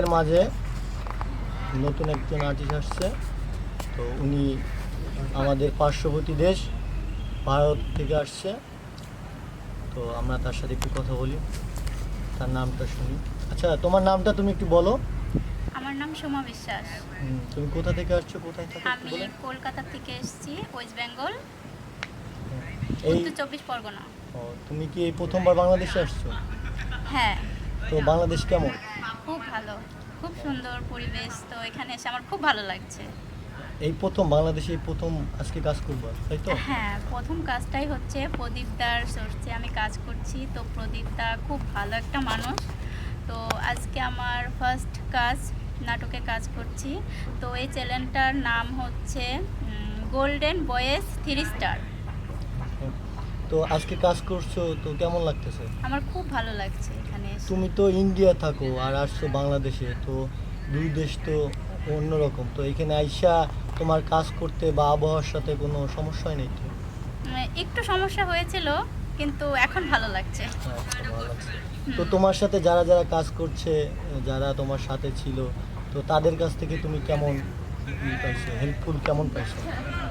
এর মাঝে নতুন একজন আর্টিস্ট আসছে। তো উনি আমাদের পার্শ্ববর্তী দেশ ভারত থেকে আসছে। তো আমরা তার সাথে একটু কথা বলি। তার নামটা শুনি। আচ্ছা তোমার নামটা তুমি একটু বলো। আমার নাম সোমা বিশ্বাস। তুমি কোথা থেকে আসছো কোথায় থাকো আমি কলকাতা থেকে এসেছি ওয়েস্ট বেঙ্গল। এই উত্তর চব্বিশ পরগনা। ও, তুমি কি এই প্রথমবার বাংলাদেশে আসছো? হ্যাঁ। তো বাংলাদেশ কেমন? খুব ভালো খুব সুন্দর পরিবেশ। তো এখানে এসে আমার খুব ভালো লাগছে। এই প্রথম বাংলাদেশে এই প্রথম আজকে কাজ করব তাই তো? হ্যাঁ প্রথম কাজটাই হচ্ছে প্রদীপদার সোর্সে আমি কাজ করছি। তো প্রদীপদা খুব ভালো একটা মানুষ। তো আজকে আমার ফার্স্ট কাজ নাটকে কাজ করছি। তো এই চ্যানেলটার নাম হচ্ছে গোল্ডেন বয়েস থ্রি স্টার তো আজকে কাজ করছ তো কেমন লাগতেছে? আমার খুব ভালো লাগছে এখানে এসে। তুমি তো ইন্ডিয়া থাকো আর আসছো বাংলাদেশে তো দুই দেশ তো অন্যরকম। তো এখানে আইসা তোমার কাজ করতে বা আবহাওয়ার সাথে কোনো সমস্যা নেই তো উম, একটু সমস্যা হয়েছিল কিন্তু এখন ভালো লাগছে। আচ্ছা, ভালো লাগছে। তো তোমার সাথে যারা যারা কাজ করছে যারা তোমার সাথে ছিল তো তাদের কাছ থেকে তুমি কেমন পাইছো? হেল্পফুল কেমন পাইছো?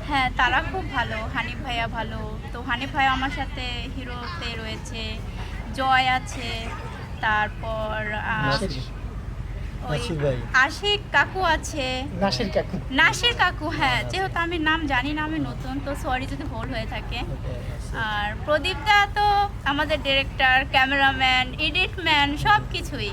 হ্যাঁ তারা খুব ভালো। হানিফ ভাইয়া ভালো। তো হানিফ ভাইয়া আমার সাথে হিরোতে রয়েছে। জয় আছে। তারপর ওই আশিক কাকু আছে। নাসির কাকু। নাসির কাকু হ্যাঁ যেহেতু আমি নাম জানি না আমি নতুন তো সরি যদি ভুল হয়ে থাকে। আর প্রদীপ দা তো আমাদের ডিরেক্টর ক্যামেরাম্যান এডিটম্যান সব কিছুই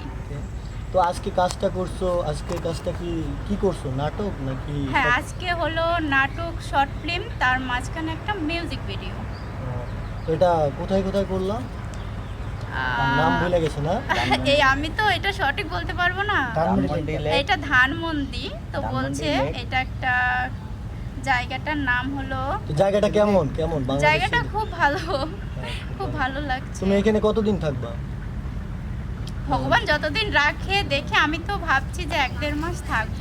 তো আজকে কাজটা করছ? আজকে কাজটা কি কি করছ? নাটক নাকি হ্যাঁ আজকে হলো নাটক শর্ট ফিল্ম তার মাঝখানে একটা মিউজিক ভিডিও তো এটা কোথায় কোথায় করলাম নাম ভুলে গেছে না? এই আমি তো এটা সঠিক বলতে পারব না। এটা ধানমন্ডি তো বলছে এটা একটা জায়গাটার নাম হলো তো জায়গাটা কেমন? কেমন? জায়গাটা খুব ভালো হ্যাঁ, খুব ভালো লাগছে। তুমি এখানে কতদিন থাকবা? ভগবান যতদিন রাখে দেখে আমি তো ভাবছি যে এক দেড় মাস থাকব।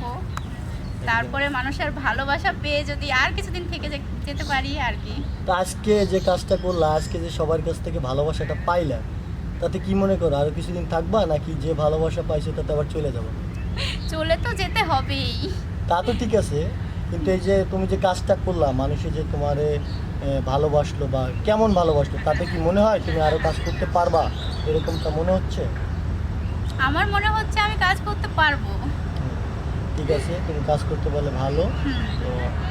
তারপরে মানুষের ভালোবাসা পেয়ে যদি আর কিছুদিন থেকে যেতে পারি আর কি। তো আজকে যে কাজটা করলা আজকে যে সবার কাছ থেকে ভালোবাসাটা পাইলা তাতে কি মনে করো আরও কিছুদিন থাকবা নাকি যে ভালোবাসা পাইছো তাতে আবার চলে যাব? চলে তো যেতে হবেই। তা তো ঠিক আছে কিন্তু এই যে তুমি যে কাজটা করলা মানুষে যে তোমারে ভালোবাসলো বা কেমন ভালোবাসলো তাতে কি মনে হয় তুমি আরও কাজ করতে পারবা? এরকমটা মনে হচ্ছে? আমার মনে হচ্ছে আমি কাজ করতে পারব। ঠিক আছে তুমি কাজ করতে পারলে ভালো। তো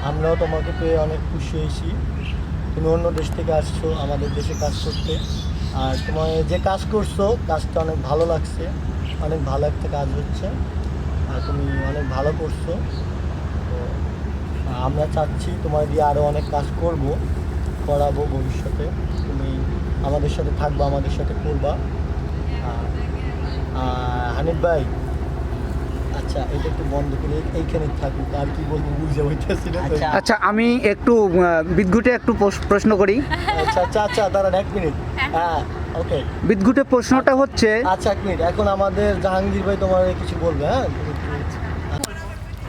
আমরাও তোমাকে পেয়ে অনেক খুশি হয়েছি। তুমি অন্য দেশ থেকে আসছো আমাদের দেশে কাজ করতে। আর তোমার যে কাজ করছ কাজটা অনেক ভালো লাগছে। অনেক ভালো একটা কাজ হচ্ছে। আর তুমি অনেক ভালো করছ। তো আমরা চাচ্ছি তোমার দিয়ে আরও অনেক কাজ করব করাবো ভবিষ্যতে। তুমি আমাদের সাথে থাকবা আমাদের সাথে করবা। হানিফ ভাই। আচ্ছা এটা একটু বন্ধ করে। এইখানে থাকুক আর কি বলব বুঝে হইতেছি না আচ্ছা। আচ্ছা আমি একটু বিদ্যুটে একটু প্রশ- প্রশ্ন করি। আচ্ছা আচ্ছা আচ্ছা দাঁড়ান এক মিনিট। হ্যাঁ। ওকে। বিদ্যুটের প্রশ্নটা হচ্ছে আচ্ছা এক মিনিট এখন আমাদের জাহাঙ্গীর ভাই তোমার কিছু বলবে হ্যাঁ?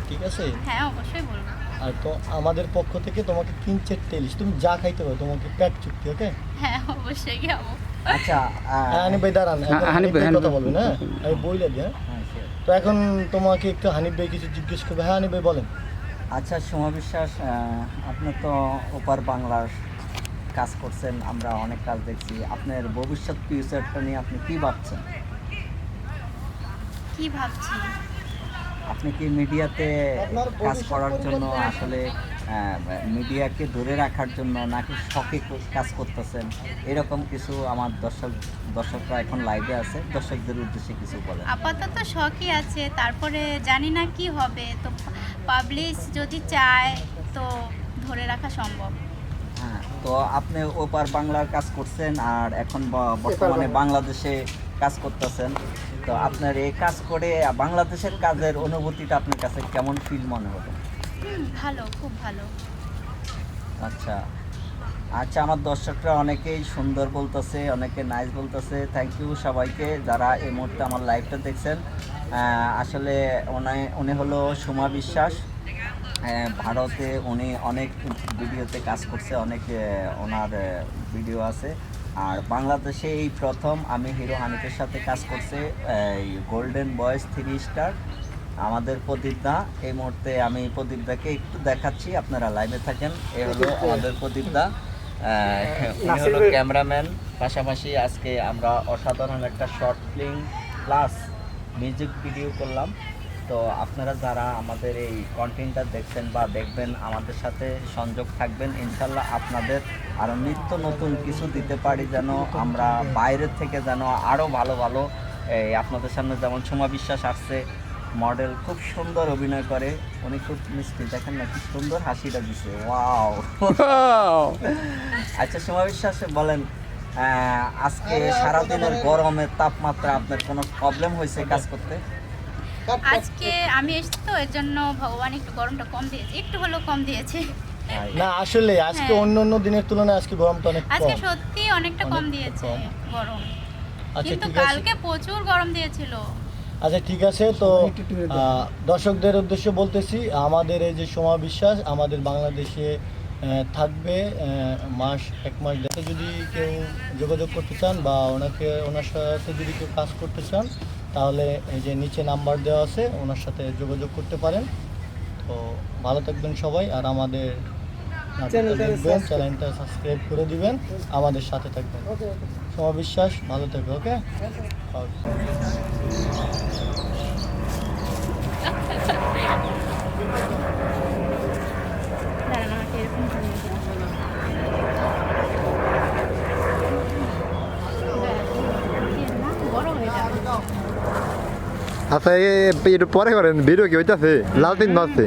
ঠিক আছে? হ্যাঁ অবশ্যই বলব। আর তো আমাদের পক্ষ থেকে তোমাকে তিন চারটে ইলিশ তুমি যা খাইতে পারো তোমাকে প্যাক চুক্তি ওকে? হ্যাঁ অবশ্যই যাব আচ্ছা হ্যাঁ হানিফ ভাই দাঁড়ান হ্যাঁ, হানিফ ভাই, কথা বলবেন হ্যাঁ? আমি বইলে দিই হ্যাঁ? হ্যাঁ, তো এখন তোমাকে একটু হানিফ ভাই কিছু জিজ্ঞেস করবে। হ্যাঁ হানিফ ভাই বলেন। আচ্ছা সোমা বিশ্বাস আপনি তো ওপার বাংলার কাজ করছেন আমরা অনেক কাজ দেখছি। আপনার ভবিষ্যৎ ফিউচারটা নিয়ে আপনি কি ভাবছেন? কি ভাবছি? আপনি কি মিডিয়াতে কাজ করার জন্য আসলে মিডিয়াকে ধরে রাখার জন্য নাকি শখে কাজ করতেছেন? এরকম কিছু আমার দর্শক দর্শকরা এখন লাইভে আছে। দর্শকদের উদ্দেশ্যে কিছু বলেন। আপাতত শখই আছে। তারপরে জানি না কি হবে। তো পাবলিশ যদি চায় তো ধরে রাখা সম্ভব। হ্যাঁ তো আপনি ওপার বাংলার কাজ করছেন আর এখন বর্তমানে বাংলাদেশে কাজ করতেছেন। তো আপনার এই কাজ করে বাংলাদেশের কাজের অনুভূতিটা আপনার কাছে কেমন ফিল মনে হলো? হুম ভালো, খুব ভালো। আচ্ছা। আচ্ছা আমার দর্শকরা অনেকেই সুন্দর বলতেছে, অনেকে নাইস বলতেছে। থ্যাংক ইউ সবাইকে যারা এই মুহূর্তে আমার লাইভটা দেখছেন। আসলে উনি উনি হলো সুমা বিশ্বাস। ভারতে উনি অনেক ভিডিওতে কাজ করছে, অনেক ওনার ভিডিও আছে। আর বাংলাদেশে এই প্রথম আমি হিরো হানিফের সাথে কাজ করছে গোল্ডেন বয়েস থ্রি স্টার আমাদের প্রদীপদা এই মুহূর্তে আমি প্রদীপদাকে একটু দেখাচ্ছি আপনারা লাইভে থাকেন। এ হলো আমাদের প্রদীপদা। উনি হলো ক্যামেরাম্যান। পাশাপাশি আজকে আমরা অসাধারণ একটা short film plus music video করলাম। তো আপনারা যারা আমাদের এই কন্টেন্টটা দেখছেন বা দেখবেন আমাদের সাথে সংযোগ থাকবেন ইনশাল্লাহ আপনাদের আরও নিত্য নতুন কিছু দিতে পারি যেন আমরা বাইরের থেকে যেন আরও ভালো ভালো এই আপনাদের সামনে যেমন সোমা বিশ্বাস আসছে মডেল খুব সুন্দর অভিনয় করে। উনি খুব মিষ্টি। দেখেন না কি সুন্দর হাসিটা দিছে। ওয়াও আচ্ছা সোমা বিশ্বাস বলেন আহ, আজকে সারাদিনের গরমের তাপমাত্রা আপনার কোনো প্রবলেম হয়েছে কাজ করতে? আজকে আমি এসেছি তো এর জন্য ভগবান একটু গরমটা কম দিয়েছে একটু হলেও কম দিয়েছে। না আসলে আজকে হ্যাঁ। অন্য অন্য দিনের তুলনায় আজকে গরমটা অনেক আজকে সত্যি অনেকটা কম দিয়েছে গরম। আচ্ছা কিন্তু কালকে প্রচুর গরম দিয়েছিল। আচ্ছা ঠিক আছে তো দর্শকদের উদ্দেশ্যে বলতেছি আমাদের এই যে সোমা বিশ্বাস আমাদের বাংলাদেশে থাকবে মাস এক মাস দেখে যদি কেউ যোগাযোগ করতে চান বা ওনাকে ওনার সাথে যদি কেউ কাজ করতে চান তাহলে এই যে নিচে নাম্বার দেওয়া আছে ওনার সাথে যোগাযোগ করতে পারেন। তো ভালো থাকবেন সবাই আর আমাদের দেখবেন চ্যানেলটা সাবস্ক্রাইব করে দিবেন আমাদের সাথে থাকবেন। সোমা বিশ্বাস ভালো থাকবে ওকে? আচ্ছা এ- এ- একটু পরে করেন ভিডিও কি হইতাছে? লাল তিন বাজছে।